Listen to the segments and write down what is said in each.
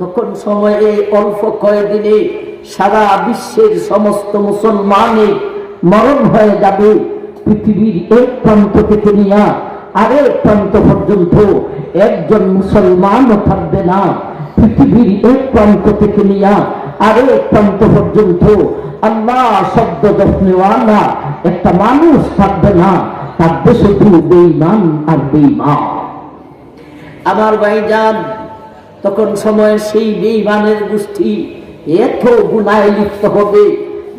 তখন সময়ে অল্প কয়েকদিনে সারা বিশ্বের সমস্ত মুসলমানের মরণ হয়ে যাবে। পৃথিবীর এক প্রান্ত থেকে নিয়ে আরেক প্রান্ত পর্যন্ত একজন মুসলমানও থাকবে না। পৃথিবীর এক প্রান্ত থেকে নিয়ে আরেক প্রান্ত পর্যন্ত আল্লাহ শব্দ যত্নেওয়ালা একটা মানুষ থাকবে না। থাকবে শুধু বেইমান আর বেইমান আমার ভাইজান তখন সময় সেই বেইমানের গোষ্ঠী এত গুণায় লিপ্ত হবে।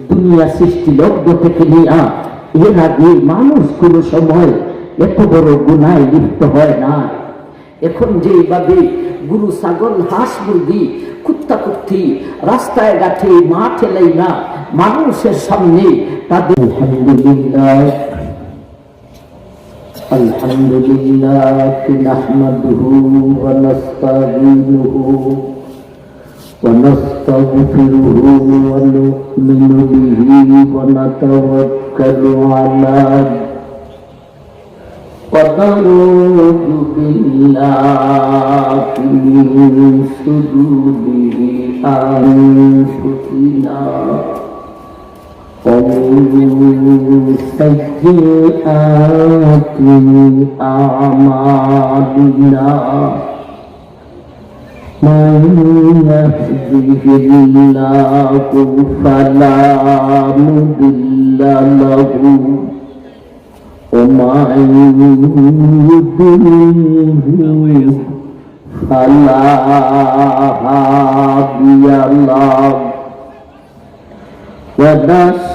দুনিয়া সৃষ্টি লগ্ন থেকে নিয়ে এর আগে মানুষ কোন সময় এত বড় গুণায় লিপ্ত হয় না এখন যেভাবে গুরু ছাগল, হাঁস মুরগি কুত্তা কুত্তি রাস্তায় গাঠে লাই না মানুষের সামনে তাদের আলহামদুলিল্লাহ। الحمد لله نحمده ونستعينه ونستغفره ونؤمن به ونتوكل عليه ونعوذ بالله من شرور أنفسنا. ومن سيئات أعمالنا من يهده الله فلا مضل له ومن يضلل فلا هادي له ونشهد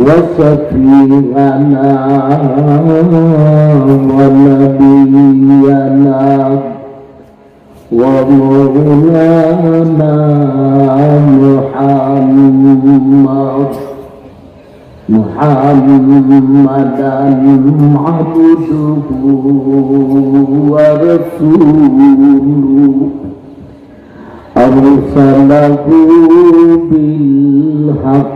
وشفيعنا ونبينا ومولانا محمد محمدا عبده ورسوله. أرسله بالحق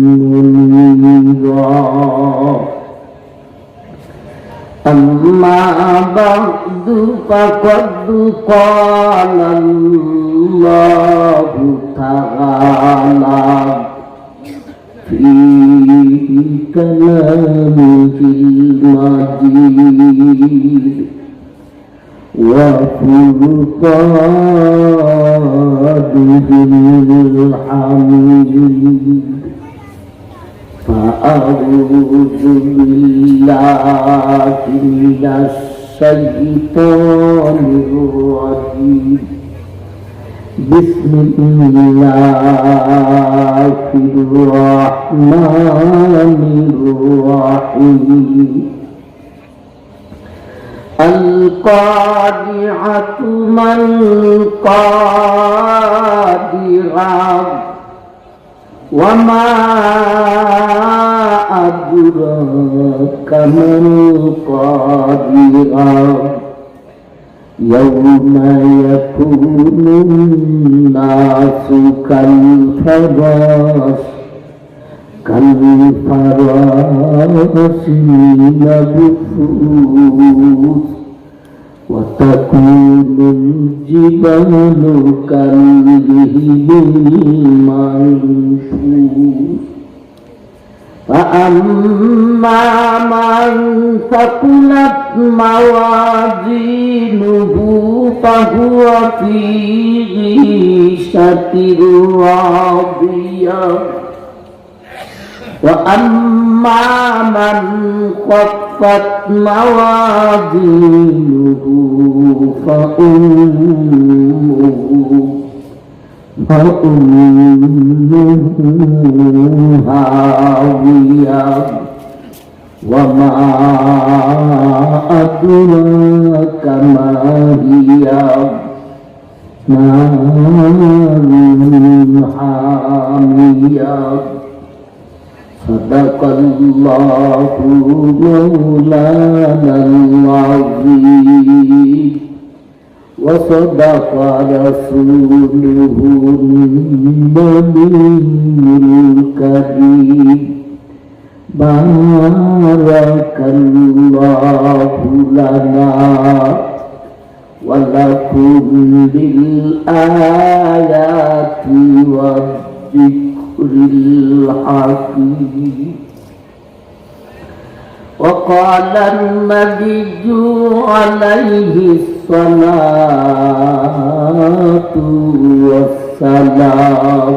أما بعد فقد قال الله تعالى في كلامه المجيد وفرقانه الحميد فأعوذ بالله من الشيطان الرجيم. بسم الله الرحمن الرحيم. القارعة ما القارعة وما أدراك ما القارعة يوم يكون الناس كالفراش كالفراش مبثوث وتكون الجبال كالهب المنفوش فأما من ثقلت موازينه فهو في عيشة راضية وأما من خفت خفت موازينه فأمه فأمه هاوية وما أدراك ما هي نار حامية صدق الله مولانا العظيم وصدق رسوله النبي الكريم. بارك الله لنا ولكم بالآيات والذكر. الحكيم وقال النبي عليه الصلاة والسلام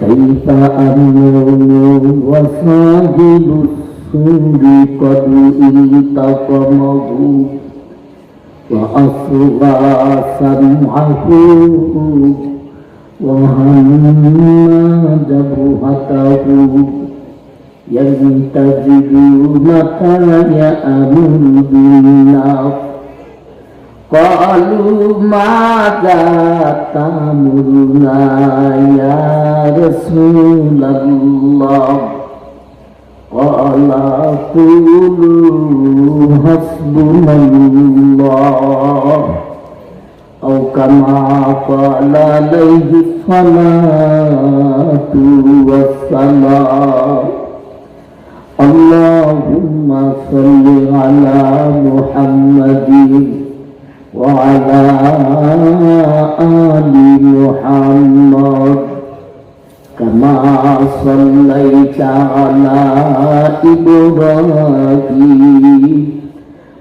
كيف أمر وصاحب السر قد التقمه وأصغى سمعه وهنا جبهته ينتظر متى يأمر بالله قالوا ماذا تأمرنا يا رسول الله قال قولوا حسبنا الله أو كما قال عليه الصلاة والسلام. اللهم صل على محمد وعلى آل محمد. كما صليت على إبراهيم.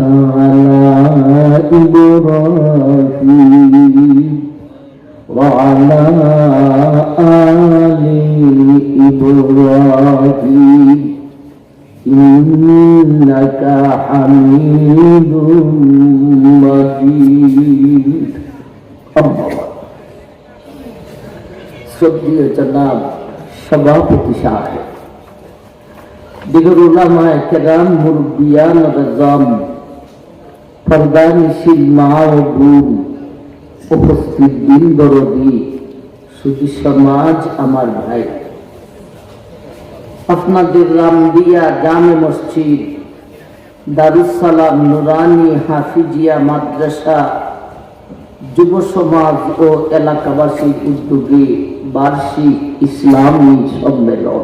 على إبراهيم وعلى آل إبراهيم إنك حميد مجيد الله শ্রদ্ধীয় জনাব সভাপতি সাহেব দিগর উলামায়ে কেরাম মুরব্বিয়ান রাজাম ফরদানিশীল মা ও বোন উপস্থিত দিন সুধী সমাজ আমার ভাই। আপনাদের রামদিয়া জামে মসজিদ দারুসালাম নুরানি হাফিজিয়া মাদ্রাসা, যুব সমাজ ও এলাকাবাসীর উদ্যোগে বার্ষিক ইসলামী সম্মেলন।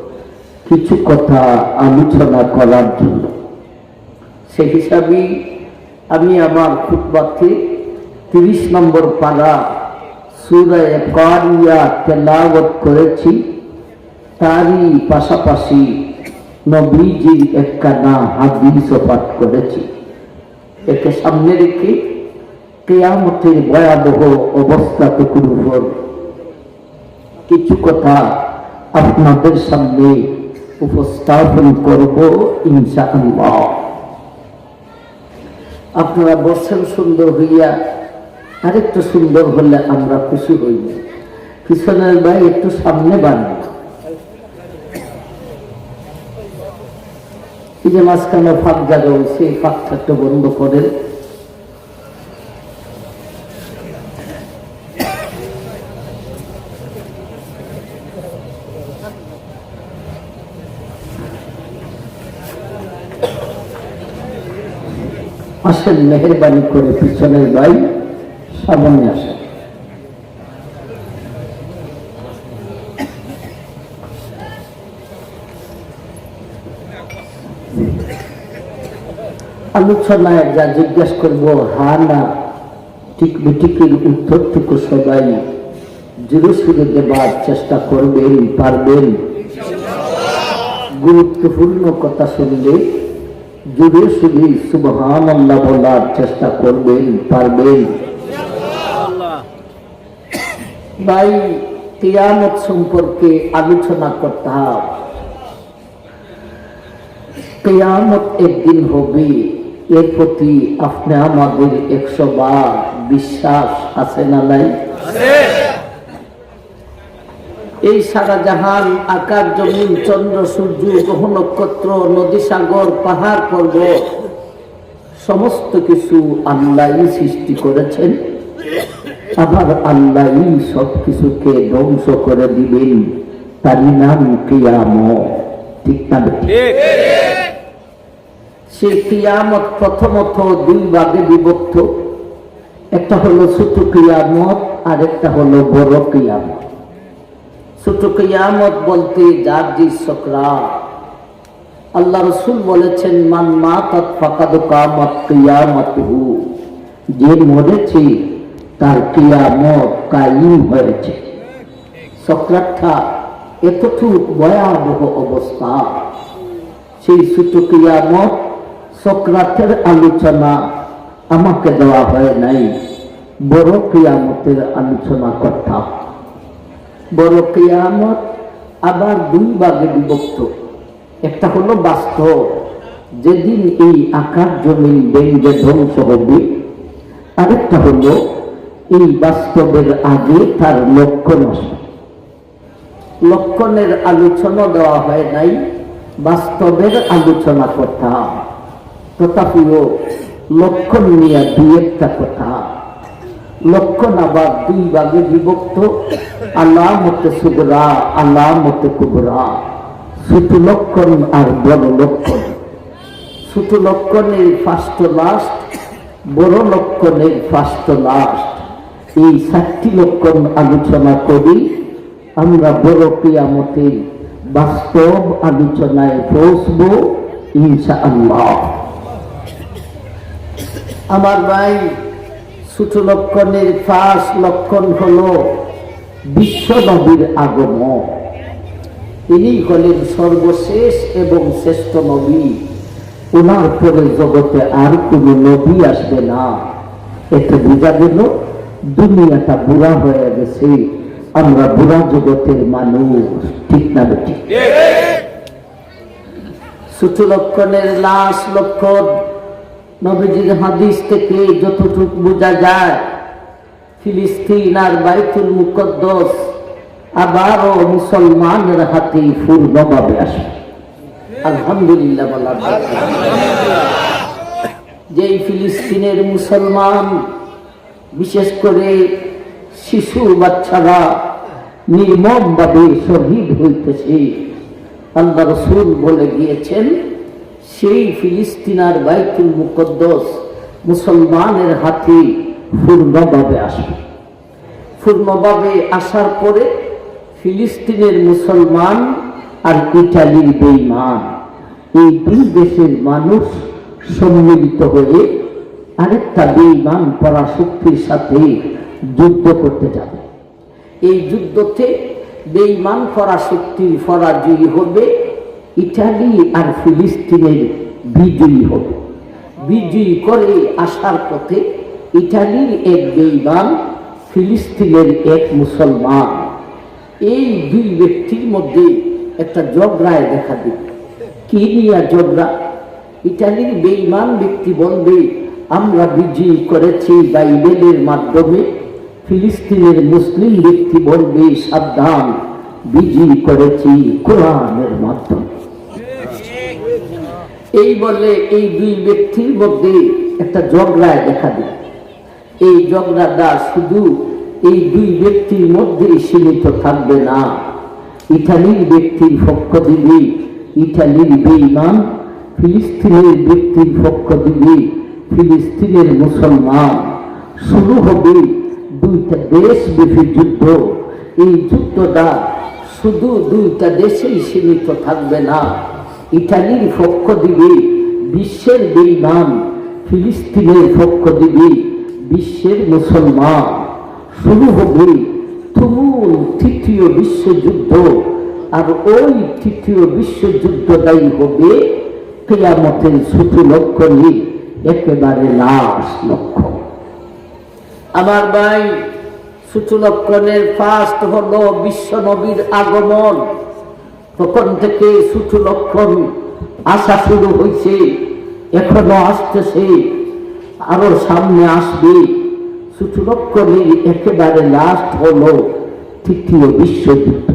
কিছু কথা আলোচনা করার জন্য। সে হিসাবে আমি আমার ফুটবাতে তিরিশ নম্বর পাড়া সুরায় কারিয়া তেলাওয়াত করেছি। তারই পাশাপাশি নবীজির একখানা হাদিসও পাঠ করেছি। একে সামনে রেখে কেয়ামতের ভয়াবহ অবস্থাটুকুর উপর কিছু কথা আপনাদের সামনে উপস্থাপন করব ইনশাআল্লাহ। আপনারা বসেন সুন্দর হইয়া, আরেকটু সুন্দর হলে আমরা খুশি হইব পিছনের ভাই একটু সামনে বাড়বে এই যে মাঝখানে ফাঁক জায়গা এই ফাঁকটা একটু বন্ধ করেন। আসেন মেহরবানি করে পিছনের ভাই সামনে আসেন আলোচনায় যা জিজ্ঞেস করব হা না ঠিক বিটিকের উত্তরটুকু সবাই জোরে সুরে দেবার চেষ্টা করবেন, পারবেন। গুরুত্বপূর্ণ কথা শুনলে জোরে সুরে সুবহান আল্লাহ বলার চেষ্টা করবেন, পারবেন। ভাই, কিয়ামত সম্পর্কে আলোচনা করতাম কেয়ামত একদিন হবে, এর প্রতি আপনি আমাদের একশো বার বিশ্বাস আছে না নাই? এই সারা জাহান আকাশ জমিন চন্দ্র সূর্য গ্রহ নক্ষত্র নদী সাগর পাহাড় পর্বত সমস্ত কিছু আল্লাহ সৃষ্টি করেছেন। আবার আল্লাহ সব কিছুকে ধ্বংস করে দিবেন। তারই নাম কিয়াম ঠিক না? সেই কিয়ামত প্রথমত দুই ভাগে বিভক্ত। একটা হলো ছোট কিয়ামত আর একটা হলো বড় কিয়ামত। ছোট কিয়ামত বলতে যার যে সকরা আল্লাহ রসুল বলেছেন, মান মা তৎ ফাকাদ কামত কিয়ামতহু। যে মরেছে, তার কিয়ামত কাইম হয়েছে। সক্রার্থা এতটুক ভয়াবহ অবস্থা। সেই ছোট কিয়ামত সক্রাতের আলোচনা আমাকে দেওয়া হয় নাই, বড় কিয়ামতের আলোচনা করতাম বড় কেয়ামত আবার দুই ভাগে বিভক্ত। একটা হলো বাস্তব, যেদিন এই আকার জমিন বেঙ্গে ধ্বংস হবে। আরেকটা হলো, এই বাস্তবের আগে তার লক্ষণ আসবে লক্ষণের আলোচনা দেওয়া হয় নাই, বাস্তবের আলোচনা কথা। তথাপিও লক্ষণ নিয়ে দুই একটা কথা। লক্ষণ আবার দুই ভাগে বিভক্ত। আলামতে সুগরা আলামতে কুবরা। ছোট লক্ষণ আর বড় লক্ষণ। ছোট লক্ষণের ফার্স্ট লাস্ট বড় লক্ষণের ফার্স্ট লাস্ট এই চারটি লক্ষণ আলোচনা করি। আমরা বড় কিয়ামতের বাস্তব আলোচনায় পৌঁছবো ইনশা আল্লাহ আমার ভাই ছোট লক্ষণের ফার্স্ট লক্ষণ হলো বিশ্বনবীর আগমন। ইনি হলেন সর্বশেষ এবং শ্রেষ্ঠ নবী। ওনার পরে জগতে আর কোন নবী আসবে না। এতে বোঝা গেল দুনিয়াটা বুড়া হয়ে গেছে। আমরা বুড়া জগতের মানুষ ঠিক না বেঠিক? ছোট লক্ষণের লাশ লক্ষণ নবীজির হাদিস থেকে যতটুকু বোঝা যায়, ফিলিস্তিন আর বাইতুল মুকদ্দস আবারও মুসলমানের হাতে পূর্ণভাবে আসে আলহামদুলিল্লাহ বলা। যেই ফিলিস্তিনের মুসলমান, বিশেষ করে শিশু বাচ্চারা নির্মমভাবে শহীদ হইতেছে, আল্লাহ রসুল বলে গিয়েছেন সেই ফিলিস্তিনার বাইতুল মুকদ্দস মুসলমানের হাতে পূর্ণভাবে আসবে পূর্ণভাবে আসার পরে ফিলিস্তিনের মুসলমান আর ইটালির বেইমান এই দুই দেশের মানুষ সম্মিলিত হয়ে আরেকটা বেইমান পরাশক্তির সাথে যুদ্ধ করতে যাবে। এই যুদ্ধতে বেইমান পরাশক্তির পরাজয়ী হবে ইটালি আর ফিলিস্তিনের বিজয়ী হবে। বিজয়ী করে আসার পথে ইটালির এক বেইমান, ফিলিস্তিনের এক মুসলমান। এই দুই ব্যক্তির মধ্যে একটা জগড়ায় দেখা দিবে কি নিয়ে ঝগড়া? ইটালির বেইমান ব্যক্তি বলবে, আমরা বিজয়ী করেছি বাইবেলের মাধ্যমে। ফিলিস্তিনের মুসলিম ব্যক্তি বলবে, সাবধান, বিজয়ী করেছি কোরআনের মাধ্যমে এই বলে এই দুই ব্যক্তির মধ্যে একটা ঝগড়ায় দেখা দেয় এই ঝগড়াটা শুধু এই দুই ব্যক্তির মধ্যে সীমিত থাকবে না। ইটালির ব্যক্তির পক্ষ দিবে ইটালির বেইমান ফিলিস্তিনের ব্যক্তির পক্ষ দিবে ফিলিস্তিনের মুসলমান, শুরু হবে দুইটা দেশ ব্যাপী যুদ্ধ। এই যুদ্ধটা শুধু দুইটা দেশেই সীমিত থাকবে না। ইটালির পক্ষ দিবে, বিশ্বের বেইমান ফিলিস্তিনের পক্ষ দিবে, বিশ্বের মুসলমান। শুরু হবে তুমুল তৃতীয় বিশ্বযুদ্ধ, আর ওই তৃতীয় বিশ্বযুদ্ধ বিশ্বযুদ্ধটাই হবে কেয়ামতের লক্ষ্য নেই একেবারে লাশ লক্ষ্য। আমার ভাই ছোট লক্ষণের ফার্স্ট হলো বিশ্ব নবীর আগমন। তখন থেকে সুঠু লক্ষণ আসা শুরু হয়েছে এখনও আসতেছে, আরও সামনে আসবে। সুঠু লক্ষণের একেবারে লাস্ট হলো, তৃতীয় বিশ্বযুদ্ধ।